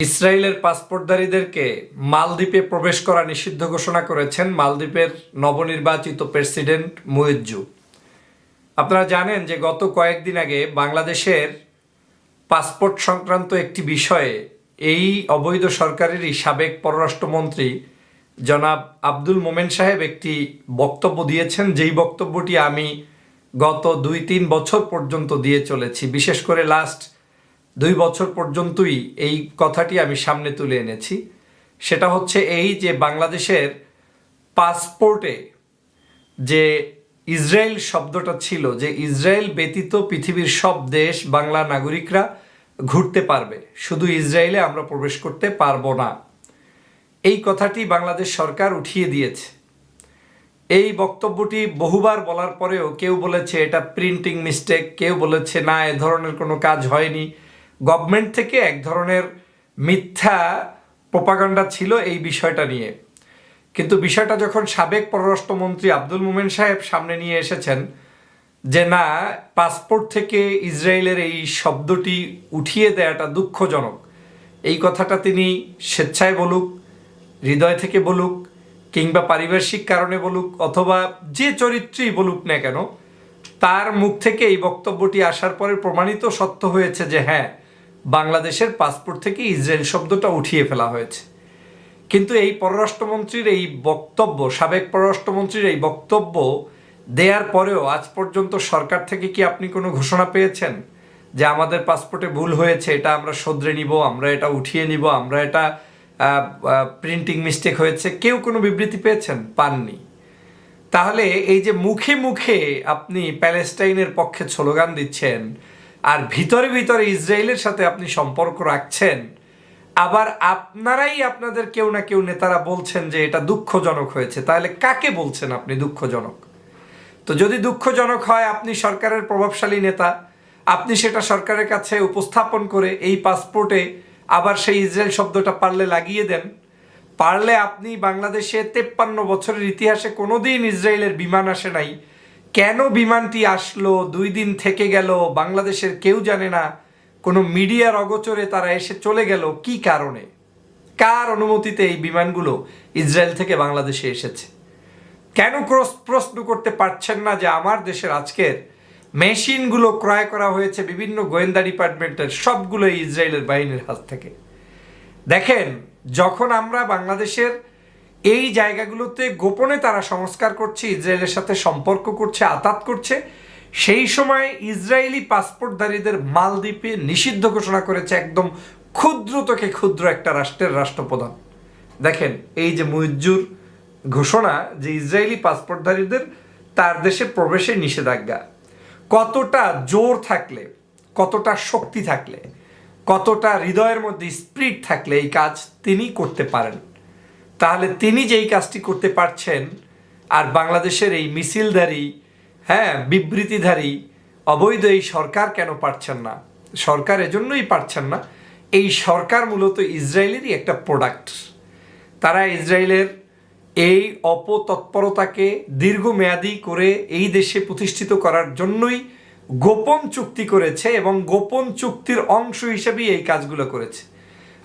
ইসরায়েলের পাসপোর্টধারীদেরকে মালদ্বীপে প্রবেশ করা নিষিদ্ধ ঘোষণা করেছেন মালদ্বীপের নবনির্বাচিত প্রেসিডেন্ট মুইজ্জু আপনারা জানেন যে গত কয়েকদিন আগে বাংলাদেশের পাসপোর্ট সংক্রান্ত একটি বিষয়ে এই অবৈধ সরকারেরই সাবেক পররাষ্ট্রমন্ত্রী জনাব আব্দুল মোমেন সাহেব একটি বক্তব্য দিয়েছেন। যেই বক্তব্যটি আমি গত দুই তিন বছর পর্যন্ত দিয়ে চলেছি। বিশেষ করে লাস্ট দুই বছর পর্যন্তই এই কথাটি আমি সামনে তুলে এনেছি। সেটা হচ্ছে এই যে বাংলাদেশের পাসপোর্টে যে ইসরায়েল শব্দটা ছিল, যে ইসরায়েল ব্যতীত পৃথিবীর সব দেশ বাংলা নাগরিকরা ঘুরতে পারবে। শুধু ইসরায়েলে আমরা প্রবেশ করতে পারব না। এই কথাটি বাংলাদেশ সরকার উঠিয়ে দিয়েছে। এই বক্তব্যটি বহুবার বলার পরেও কেউ বলেছে এটা প্রিন্টিং মিস্টেক কেউ বলেছে না, এ ধরনের কোনো কাজ হয়নি। গভর্নমেন্ট থেকে এক ধরনের মিথ্যা প্রপাগান্ডা ছিল এই বিষয়টা নিয়ে। কিন্তু বিষয়টা যখন সাবেক পররাষ্ট্রমন্ত্রী আব্দুল মোমেন সাহেব সামনে নিয়ে এসেছেন যে না, পাসপোর্ট থেকে ইসরায়েলের এই শব্দটি উঠিয়ে দেওয়াটা দুঃখজনক, এই কথাটা তিনি স্বেচ্ছায় বলুক, হৃদয় থেকে বলুক, কিংবা পারিপার্শ্বিক কারণে বলুক, অথবা যে চরিত্রই বলুক না কেন, তার মুখ থেকে এই বক্তব্যটি আসার পরে প্রমাণিত সত্য হয়েছে যে হ্যাঁ বাংলাদেশের পাসপোর্ট থেকে ইসরায়েল শব্দটা উঠিয়ে ফেলা হয়েছে। কিন্তু এই পররাষ্ট্রমন্ত্রীর এই বক্তব্য, সাবেক পররাষ্ট্রমন্ত্রীর এই বক্তব্য দেওয়ার পরেও আজ পর্যন্ত সরকার থেকে কি আপনি কোনো ঘোষণা পেয়েছেন? যে আমাদের পাসপোর্টে ভুল হয়েছে, এটা আমরা শোধরে নিব, আমরা এটা উঠিয়ে নিব, আমরা এটা প্রিন্টিং মিস্টেক হয়েছে, কেউ কোনো বিবৃতি পেয়েছেন? পাননি। তাহলে এই যে মুখে মুখে আপনি প্যালেস্টাইনের পক্ষে স্লোগান দিচ্ছেন আর ভিতরে ভিতরে ইসরায়েলের সাথে আপনি সম্পর্ক রাখছেন, আবার আপনারাই আপনাদের কেউ না কেউ নেতারা বলছেন যে এটা দুঃখজনক হয়েছে। তাহলে কাকে বলছেন আপনি দুঃখজনক? তো যদি দুঃখজনক হয়, আপনি সরকারের প্রভাবশালী নেতা, আপনি সেটা সরকারের কাছে উপস্থাপন করে এই পাসপোর্টে আবার সেই ইসরায়েল শব্দটা পারলে লাগিয়ে দেন। পারলে আপনি বাংলাদেশে তেপ্পান্ন বছরের ইতিহাসে কোনোদিন ইসরায়েলের বিমান আসে নাই কেন বিমানটি আসলো, দুই দিন থেকে গেল, বাংলাদেশের কেউ জানে না, কোনো মিডিয়ার অগোচরে তারা এসে চলে গেল, কি কারণে? কার অনুমতিতে এই বিমানগুলো ইসরায়েল থেকে বাংলাদেশে এসেছে? কেন ক্রস প্রশ্ন করতে পারছেন না যে আমার দেশের আজকের মেশিনগুলো ক্রয় করা হয়েছে বিভিন্ন গোয়েন্দা ডিপার্টমেন্টের সবগুলো ইসরায়েলের বাহিনীর হাত থেকে? দেখেন, যখন আমরা বাংলাদেশের এই জায়গাগুলোতে গোপনে তারা সংস্কার করছে, ইসরায়েলের সাথে সম্পর্ক করছে, আতাত করছে। সেই সময় ইসরায়েলি পাসপোর্টধারীদের মালদ্বীপে নিষিদ্ধ ঘোষণা করেছে একদম ক্ষুদ্র থেকে ক্ষুদ্র একটা রাষ্ট্রের রাষ্ট্রপ্রধান। দেখেন, এই যে মুইজ্জুর ঘোষণা যে ইসরায়েলি পাসপোর্টধারীদের তার দেশে প্রবেশে নিষেধাজ্ঞা, কতটা জোর থাকলে, কতটা শক্তি থাকলে, কতটা হৃদয়ের মধ্যে স্প্রিট থাকলে এই কাজ তিনি করতে পারেন। তাহলে তিনি যেই কাজটি করতে পারছেন, আর বাংলাদেশের এই মিছিলধারী হ্যাঁ বিবৃতিধারী, অবৈধ এই সরকার কেন পারছেন না? সরকার এজন্যই পারছেন না। এই সরকার মূলত ইসরায়েলেরই একটা প্রোডাক্ট তারা ইসরায়েলের এই অপতৎপরতাকে দীর্ঘমেয়াদী করে এই দেশে প্রতিষ্ঠিত করার জন্যই গোপন চুক্তি করেছে এবং গোপন চুক্তির অংশ হিসেবেই এই কাজগুলো করেছে।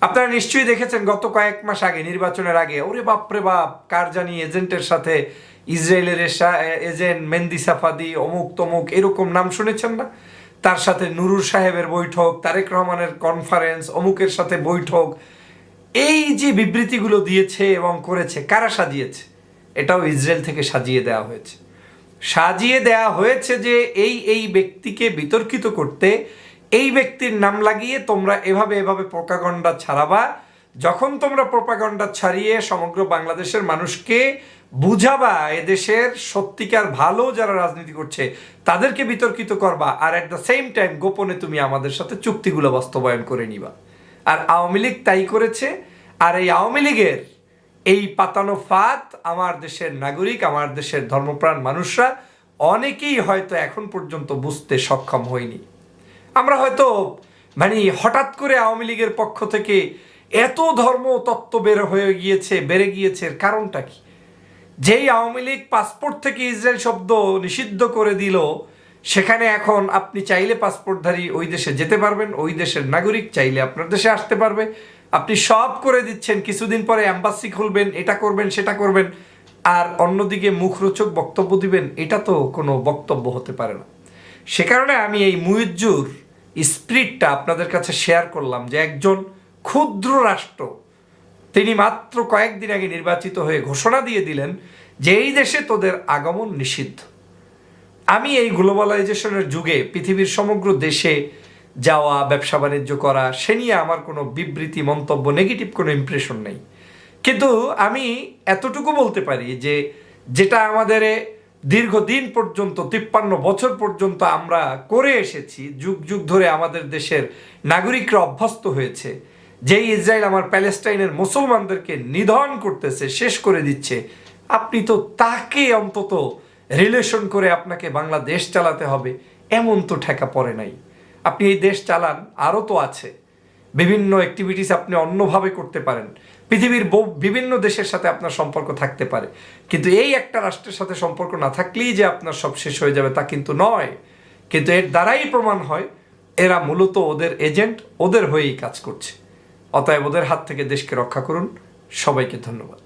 আপনারা নিশ্চয়ই দেখেছেন, গত কয়েক মাস আগে, নির্বাচনের আগে, ওরে বাপরে বাপ, কার জানি এজেন্টের সাথে ইসরায়েলের এজেন্ট মেন্দি সাফাদি, অমুক তমুক, এরকম নাম শুনেছেন না? তার সাথে নুরুর সাহেবের বৈঠক, তারেক রহমানের কনফারেন্স অমুকের সাথে বৈঠক। এই যে বিবৃতিগুলো দিয়েছে এবং করেছে, কারা সাজিয়েছে? এটাও ইসরায়েল থেকে সাজিয়ে দেওয়া হয়েছে। সাজিয়ে দেওয়া হয়েছে যে এই এই ব্যক্তিকে বিতর্কিত করতে এই ব্যক্তির নাম লাগিয়ে তোমরা এভাবে এভাবে প্রোপাগন্ডা ছাড়াবা। যখন তোমরা প্রোপাগন্ডা ছাড়িয়ে সমগ্র বাংলাদেশের মানুষকে বুঝাবা, এদেশের সত্যিকার ভালো যারা রাজনীতি করছে, তাদেরকে বিতর্কিত করবা আর অ্যাট দ্য সেম টাইম গোপনে তুমি আমাদের সাথে চুক্তিগুলো বাস্তবায়ন করে নিবা। আর আওয়ামী লীগ তাই করেছে। আর এই আওয়ামী লীগের এই পাতানো ফাঁদ আমার দেশের নাগরিক, আমার দেশের ধর্মপ্রাণ মানুষরা অনেকেই হয়তো এখন পর্যন্ত বুঝতে সক্ষম হয়নি। আমরা হয়তো মানে হঠাৎ করে আওয়ামী লীগের পক্ষ থেকে এত ধর্ম তত্ত্ব বের হয়ে গিয়েছে, বেড়ে গিয়েছে কারণটা কি? যেই আওয়ামী লীগ পাসপোর্ট থেকে ইসরায়েল শব্দ নিষিদ্ধ করে দিল, সেখানে এখন আপনি চাইলে পাসপোর্টধারী ওই দেশে যেতে পারবেন, ওই দেশের নাগরিক চাইলে আপনার দেশে আসতে পারবে। আপনি সব করে দিচ্ছেন, কিছুদিন পরে অ্যাম্বাসি খুলবেন, এটা করবেন, সেটা করবেন, আর অন্যদিকে মুখরোচক বক্তব্য দিবেন, এটা তো কোনো বক্তব্য হতে পারে না। সে কারণে আমি এই মুইজ্জুর স্পিরিটটা আপনাদের কাছে শেয়ার করলাম যে একজন ক্ষুদ্র রাষ্ট্র, তিনি মাত্র কয়েকদিন আগে নির্বাচিত হয়ে ঘোষণা দিয়ে দিলেন যে এই দেশে তোদের আগমন নিষিদ্ধ। আমি এই গ্লোবালাইজেশনের যুগে পৃথিবীর সমগ্র দেশে যাওয়া, ব্যবসা বাণিজ্য করা, সে নিয়ে আমার কোনো বিবৃতি, মন্তব্য নেগেটিভ কোনো ইমপ্রেশন নেই। কিন্তু আমি এতটুকু বলতে পারি যে যেটা আমাদের দীর্ঘদিন পর্যন্ত, তিপ্পান্ন বছর পর্যন্ত আমরা করে এসেছি, যুগ যুগ ধরে আমাদের দেশের নাগরিকরা অভ্যস্ত হয়েছে। যেই ইসরায়েল আমার প্যালেস্টাইনের মুসলমানদেরকে নিধন করতেছে, শেষ করে দিচ্ছে, আপনি তো তাকে অন্তত রিলেশন করে আপনাকে বাংলাদেশ চালাতে হবে, এমন তো ঠেকা পড়ে নাই। আপনি এই দেশ চালান, আরও তো আছে। বিভিন্ন অ্যাক্টিভিটিস আপনি অন্যভাবে করতে পারেন। পৃথিবীর বিভিন্ন দেশের সাথে আপনার সম্পর্ক থাকতে পারে। কিন্তু এই একটা রাষ্ট্রের সাথে সম্পর্ক না থাকলেই যে আপনার সব শেষ হয়ে যাবে তা কিন্তু নয়। কিন্তু এর দ্বারাই প্রমাণ হয়, এরা মূলত ওদের এজেন্ট, ওদের হয়েই কাজ করছে। অতএব ওদের হাত থেকে দেশকে রক্ষা করুন। সবাইকে ধন্যবাদ।